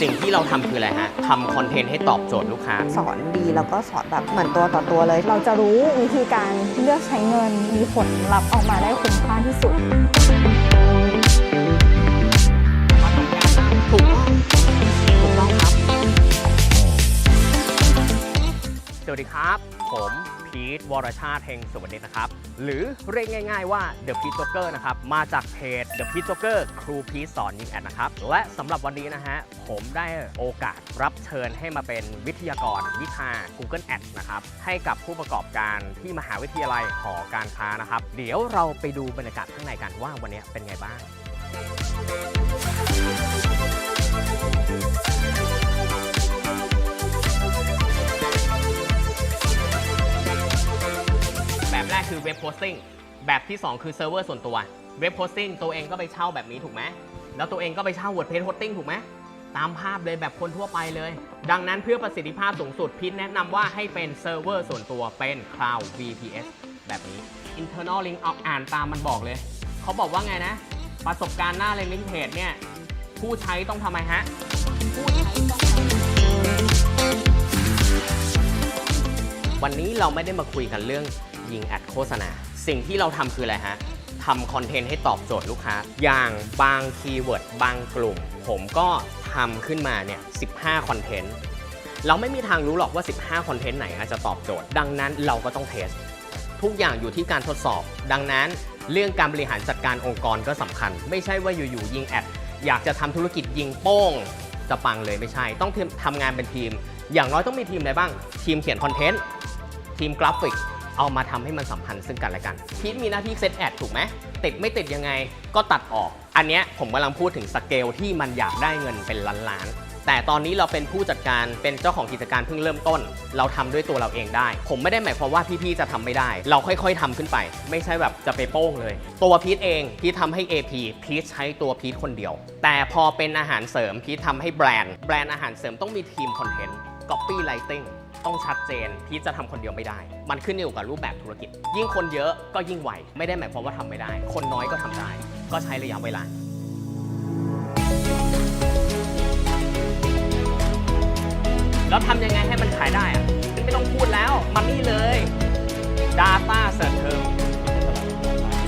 สิ่งที่เราทำคืออะไรฮะทำคอนเทนต์ให้ตอบโจทย์ลูกค้า สอนดีแล้วก็สอนแบบเหมือนตัวต่อตัวเลย เราจะรู้วิธีการเลือกใช้เงินมีผลลัพธ์ออกมาได้คุ้มค่าที่สุด ถูกต้องถูกต้องครับ สวัสดีครับ ผม พีทวรชาติเฮงสวัสดีนะครับ หรือเรียกง่ายๆว่า The Pete Joker นะครับ มาจากเพจ The Pete Joker ครูพีทสอนยิงแอดนะครับ และสำหรับวันนี้นะฮะ ผมได้โอกาสรับเชิญให้มาเป็นวิทยากรวิชา Google Ads นะครับ ให้กับผู้ประกอบการที่มหาวิทยาลัยหอการค้านะครับ เดี๋ยวเราไปดูบรรยากาศข้างในกันว่าวันนี้เป็นไงบ้าง คือเว็บโพสติ้งแบบที่ 2 คือเซิร์ฟเวอร์ส่วนตัวเว็บโพสติ้งตัวเองก็ไปเช่าแบบนี้ถูกไหมแล้วตัวเองก็ไปเช่า WordPress Hosting ถูกไหมตามภาพเลยแบบคนทั่วไปเลย ดังนั้นเพื่อประสิทธิภาพสูงสุดพิทแนะนำว่าให้เป็นเซิร์ฟเวอร์ส่วนตัวเป็น Cloud VPS แบบนี้ Internal Link เอาอ่านตามมันบอกเลย เขาบอกว่าไงนะ ประสบการณ์หน้า Landing Page เนี่ย ผู้ใช้ต้องทำไมฮะ ผู้ใช้ต้องทำวันนี้เราไม่ได้มาคุยกันเรื่อง ยิงแอดโฆษณา สิ่งที่เราทำคืออะไรฮะทำคอนเทนต์ให้ตอบโจทย์ลูกค้า อย่างบางคีย์เวิร์ดบางกลุ่ม ผมก็ทำขึ้นมาเนี่ย 15 คอนเทนต์ เราไม่มีทางรู้หรอกว่า 15 คอนเทนต์ไหนอาจจะตอบโจทย์ ดังนั้นเราก็ต้องเทส ทุกอย่างอยู่ที่การทดสอบ ดังนั้นเรื่องการบริหารจัดการองค์กรก็สำคัญ ไม่ใช่ว่าอยู่ๆยิงแอด อยากจะทำธุรกิจยิงโป้งจะปังเลยไม่ใช่ ต้องทำงานเป็นทีม อย่างน้อยต้องมีทีมอะไรบ้าง ทีมเขียนคอนเทนต์ ทีมกราฟิก เอามาทำให้มันสัมพันธ์ซึ่งกันและกันพีทมีหน้าที่เซตแอดถูกไหมติดไม่ติดยังไงก็ตัดออก อันเนี้ยผมกำลังพูดถึงสเกลที่มันอยากได้เงินเป็นล้านๆแต่ตอนนี้เราเป็นผู้จัดการเป็นเจ้าของกิจการเพิ่งเริ่มต้น เราทำด้วยตัวเราเองได้ ผมไม่ได้หมายความว่าพี่ๆจะทำไม่ได้ เราค่อยๆทำขึ้นไป ไม่ใช่แบบจะไปโป้งเลย ตัวพีทเองพีททำให้ AP พีทใช้ตัวพีทคนเดียว แต่พอเป็นอาหารเสริมพีททำให้แบรนด์แบรนด์อาหารเสริมต้องมีทีมคอนเทนต์ copywriting ต้องชัดเจนพีทจะทำคนเดียวไม่ได้ มันขึ้นอยู่กับรูปแบบธุรกิจ ยิ่งคนเยอะก็ยิ่งไหว ไม่ได้หมายความว่าทำไม่ได้ คนน้อยก็ทำได้ ก็ใช้ระยะเวลาแล้วทำยังไงให้มันขายได้อะไม่ต้องพูดแล้ว มันนี่เลย Data s e r c h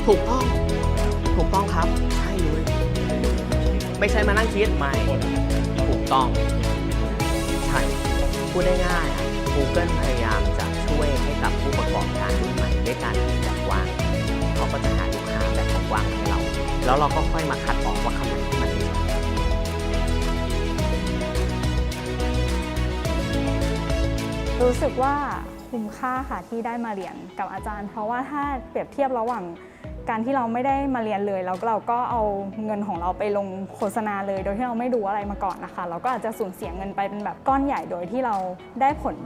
ถูกต้องถูกต้องครับ ใช่เลย ไม่ใช่มานั่งคิดไม่ถูกต้อง ใช่ พูดได้ง่ายอะ Google พยายามจะช่วยให้กับผู้ประกอบการรุ่นใหม่ด้วยการคิดแบบกว้างเขาก็จะหาลูกค้าแบบกว้างให้เรา แล้วเราก็ค่อยมาคัดออกว่าคำไหนที่มันดีรู้สึกว่า คุ้มค่าค่ะที่ได้มาเรียนกับอาจารย์ เพราะว่าถ้าเปรียบเทียบระหว่างการที่เราไม่ได้มาเรียนเลยแล้วเราก็เอาเงินของเราไปลงโฆษณาเลย โดยที่เราไม่รู้อะไรมาก่อนนะคะ เราก็อาจจะสูญเสียเงินไปเป็นแบบก้อนใหญ่โดยที่เราได้ผล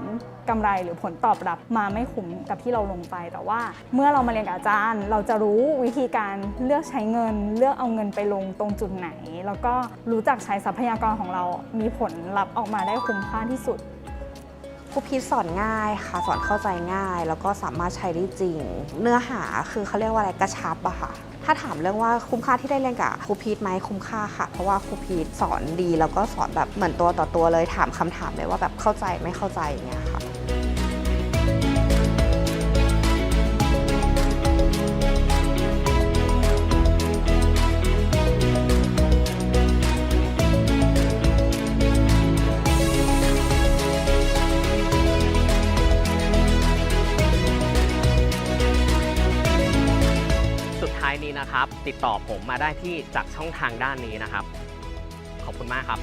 กำไรหรือผลตอบรับมาไม่คุ้มกับที่เราลงไป แต่ว่าเมื่อเรามาเรียนกับอาจารย์ เราจะรู้วิธีการเลือกใช้เงิน เลือกเอาเงินไปลงตรงจุดไหน แล้วก็รู้จักใช้ทรัพยากรของเรา มีผลลัพธ์ออกมาได้คุ้มค่าที่สุด ครูพีทสอนง่ายค่ะ สอนเข้าใจง่าย แล้วก็สามารถใช้ได้จริง เนื้อหาคือเขาเรียกว่าอะไรกระชับอะค่ะ ถ้าถามเรื่องว่าคุ้มค่าที่ได้เรียนกับครูพีทไหมคุ้มค่าค่ะ เพราะว่าครูพีทสอนดี แล้วก็สอนแบบเหมือนตัวต่อตัวเลยถามคำถามเลยว่าแบบเข้าใจไม่เข้าใจอย่างเงี้ยค่ะ ท้ายนี้นะครับ ติดต่อผมมาได้ที่จากช่องทางด้านนี้นะครับ ขอบคุณมากครับ